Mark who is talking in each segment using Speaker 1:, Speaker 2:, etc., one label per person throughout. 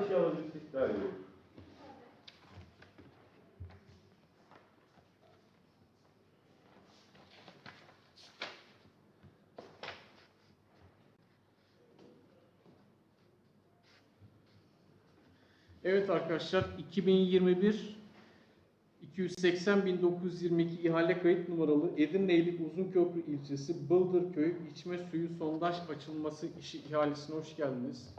Speaker 1: aşağı düştükler yok.
Speaker 2: Evet arkadaşlar 2021 280 1922 ihale kayıt numaralı Edirneylik Uzunköprü ilçesi Bıldırköy içme suyu sondaj açılması işi ihalesine hoş geldiniz.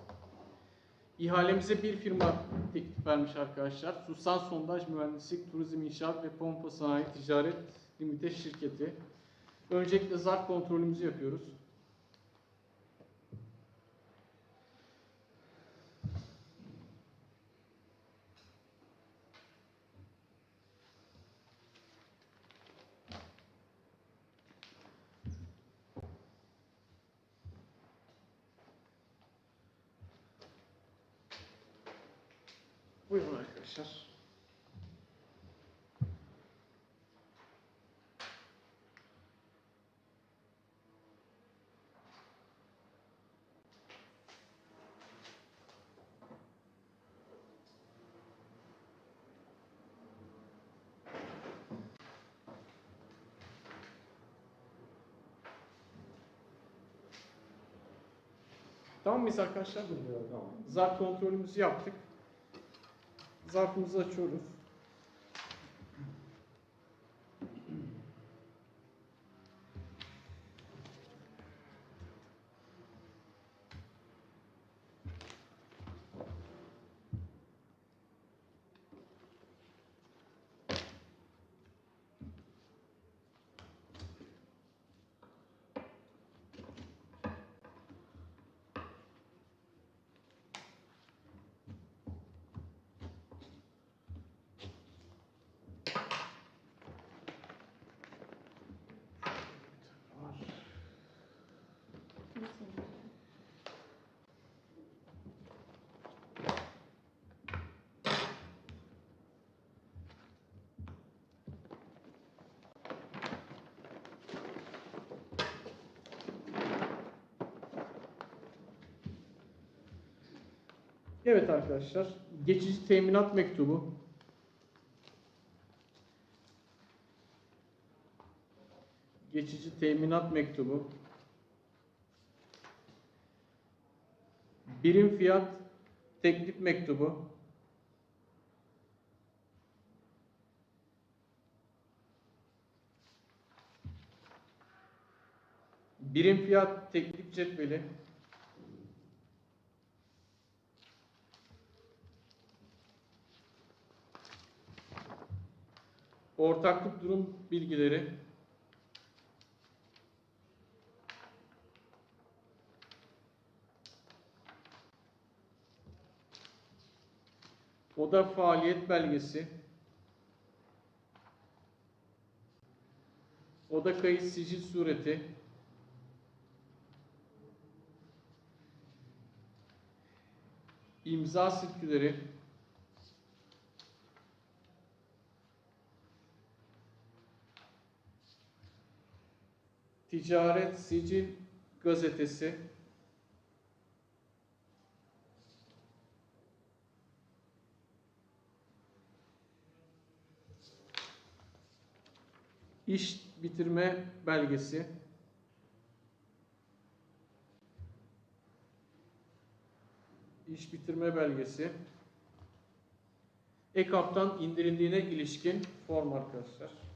Speaker 2: İhalemize bir firma teklif vermiş arkadaşlar. Susan Sondaj Mühendislik, Turizm İnşaat ve Pompa Sanayi Ticaret Limited şirketi. Öncelikle zarf kontrolümüzü yapıyoruz. Buyurun arkadaşlar. Tamam mıyız arkadaşlar?
Speaker 1: Tamam.
Speaker 2: Zarf kontrolümüzü yaptık. Zarfımızı açıyoruz. Evet arkadaşlar, geçici teminat mektubu. Geçici teminat mektubu. Birim fiyat teklif mektubu. Birim fiyat teklif cetveli. Ortaklık durum bilgileri. Oda faaliyet belgesi. Oda kayıt sicil sureti. İmza sirküleri. Ticaret Sicil Gazetesi. İş bitirme belgesi. İş bitirme belgesi. EKAP'tan indirildiğine ilişkin form arkadaşlar.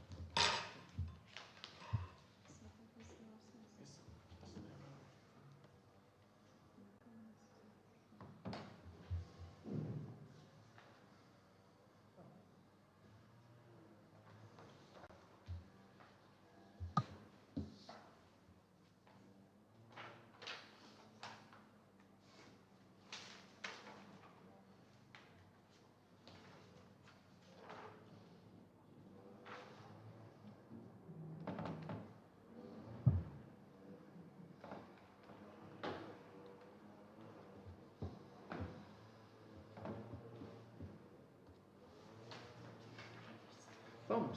Speaker 2: Tamam mı?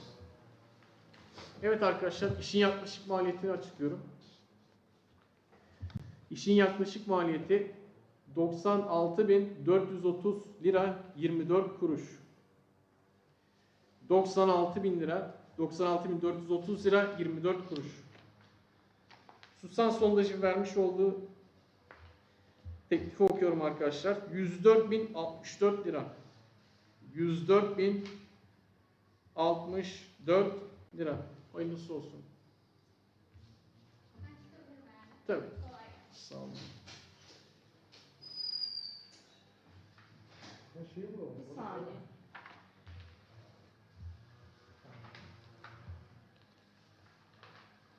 Speaker 2: Evet arkadaşlar işin yaklaşık maliyetini açıklıyorum. İşin yaklaşık maliyeti 96.430 lira 24 kuruş. 96.000 lira 96.430 lira 24 kuruş. Susan sondajı vermiş olduğu teklifi okuyorum arkadaşlar. 104.064 lira. 104.064 lira. Hayırlısı olsun. Tabii. Sağ olun.
Speaker 1: Bir saniye.